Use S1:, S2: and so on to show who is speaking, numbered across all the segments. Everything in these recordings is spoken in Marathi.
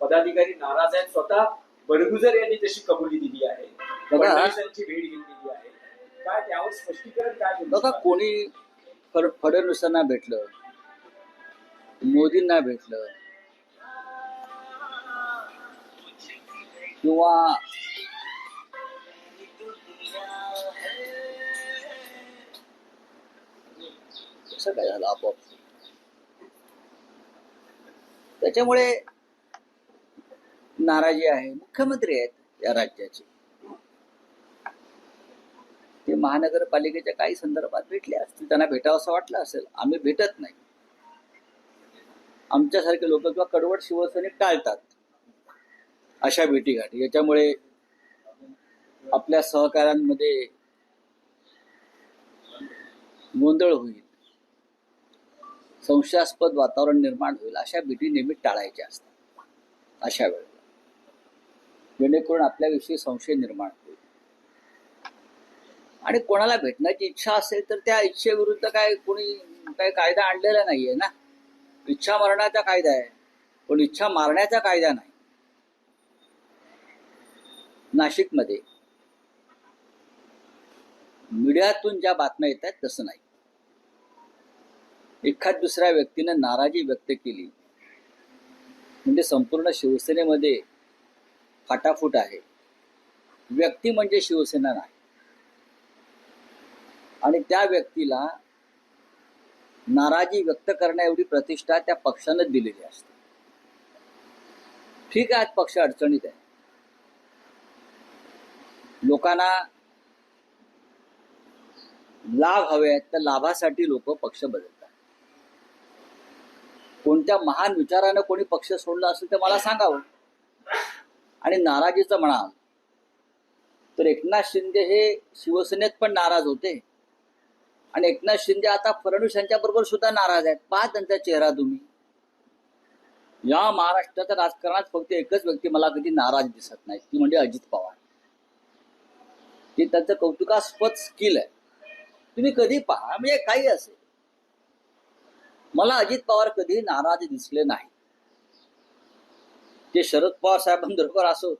S1: पदाधिकारी नाराज आहेत स्वतः बडगुजर यांनी तशी कबुली दिली आहे. फडणवीसांची भेट घेतलेली आहे काय त्यावर स्पष्टीकरण काय
S2: बघा? कोणी फड- फडणवीसांना भेटलं मोदींना भेटलं किंवा कसं काय झालं आपोआप त्याच्यामुळे नाराजी आहे मुख्यमंत्री आहेत या राज्याचे. ते महानगरपालिकेच्या काही संदर्भात भेटले असतील त्यांना भेटावं असं वाटलं असेल आम्ही भेटत नाही. आमच्यासारखे लोक किंवा कडवट शिवसैनिक टाळतात अशा भेटीगाठी. याच्यामुळे आपल्या सहकाऱ्यांमध्ये गोंधळ होईल. संशयास्पद वातावरण निर्माण होईल अशा भेटी नेहमी टाळायच्या असतात अशा वेळेस जेणेकरून आपल्याविषयी संशय निर्माण होईल. आणि कोणाला भेटण्याची इच्छा असेल तर त्या इच्छेविरुद्ध काय कोणी काही कायदा आणलेला नाहीये ना? इच्छा मरणाचा कायदा आहे पण इच्छा मारण्याचा कायदा नाही. नाशिकमध्ये मीडियातून ज्या बातम्या येत आहेत तसं नाही. एखाद दुसऱ्या व्यक्तीनं नाराजी व्यक्त केली म्हणजे संपूर्ण शिवसेनेमध्ये फाटाफूट आहे. व्यक्ती म्हणजे शिवसेना नाही. आणि त्या व्यक्तीला नाराजी व्यक्त करण्या एवढी प्रतिष्ठा त्या पक्षानं दिलेली असते. ठीक आहे आज पक्ष अडचणीत आहे. लोकांना लाभ हवे आहेत तर लाभासाठी लोक पक्ष बदलतात. कोणत्या महान विचारानं कोणी पक्ष सोडला असेल तर मला सांगावं. आणि नाराजीचं म्हणाल. तर एकनाथ शिंदे हे शिवसेनेत पण नाराज होते. आणि एकनाथ शिंदे आता फडणवीस यांच्या बरोबर सुद्धा नाराज आहेत. पहा त्यांचा चेहरा तुम्ही. या महाराष्ट्राच्या राजकारणात फक्त एकच व्यक्ती मला कधी नाराज दिसत नाही. ती म्हणजे अजित पवार. ते त्यांचं कौतुकास्पद स्किल आहे. तुम्ही कधी पहा म्हणजे काही असेल. मला अजित पवार कधी नाराज दिसले नाही ते शरद पवार साहेबांबरोबर असोत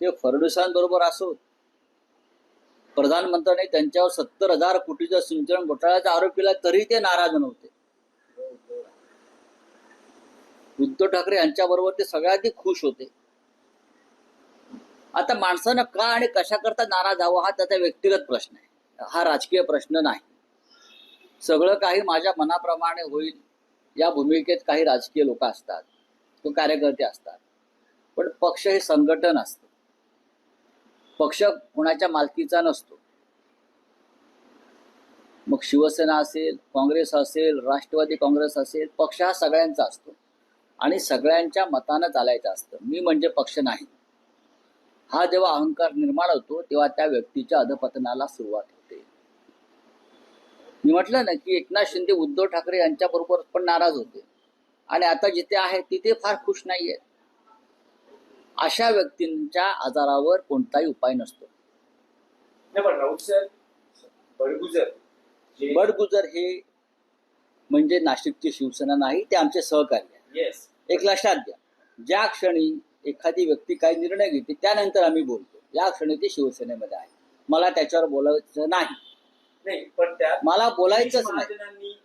S2: ते फडणवीसांबरोबर असोत प्रधानमंत्र्यांनी त्यांच्यावर सत्तर हजार कोटीचा सिंचन घोटाळ्याचा आरोप केला तरी ते नाराज नव्हते. उद्धव ठाकरे यांच्याबरोबर ते सगळ्यात खुश होते. आता माणसानं का आणि कशा करता नाराज हवं हा त्याचा व्यक्तिगत प्रश्न आहे. हा राजकीय प्रश्न नाही. सगळं काही माझ्या मनाप्रमाणे होईल. या भूमिकेत काही राजकीय लोक असतात तो कार्यकर्ते असतात. पण पक्ष हे संघटन असतं. पक्ष कोणाच्या मालकीचा नसतो. मग शिवसेना असेल काँग्रेस असेल राष्ट्रवादी काँग्रेस असेल पक्ष हा सगळ्यांचा असतो. आणि सगळ्यांच्या मतानं चालायचं असतं. मी म्हणजे पक्ष नाही. हा जेव्हा अहंकार निर्माण होतो तेव्हा त्या व्यक्तीच्या अधपतनाला सुरुवात होते. मी म्हटलं ना की एकनाथ शिंदे उद्धव ठाकरे यांच्याबरोबर पण नाराज होते. आणि आता जिथे आहे तिथे फार खुश नाहीये अशा व्यक्तींच्या आजारावर कोणताही उपाय नसतो.
S1: बडगुजर
S2: हे म्हणजे नाशिकची शिवसेना नाही ते आमचे सहकारी आहे
S1: येस
S2: एक लक्षात घ्या. ज्या क्षणी एखादी व्यक्ती काही निर्णय घेते त्यानंतर आम्ही बोलतो. या क्षणी ते शिवसेनेमध्ये आहे. मला त्याच्यावर बोलायचं नाही.
S1: नाही पण
S2: मला बोलायचंच नाही.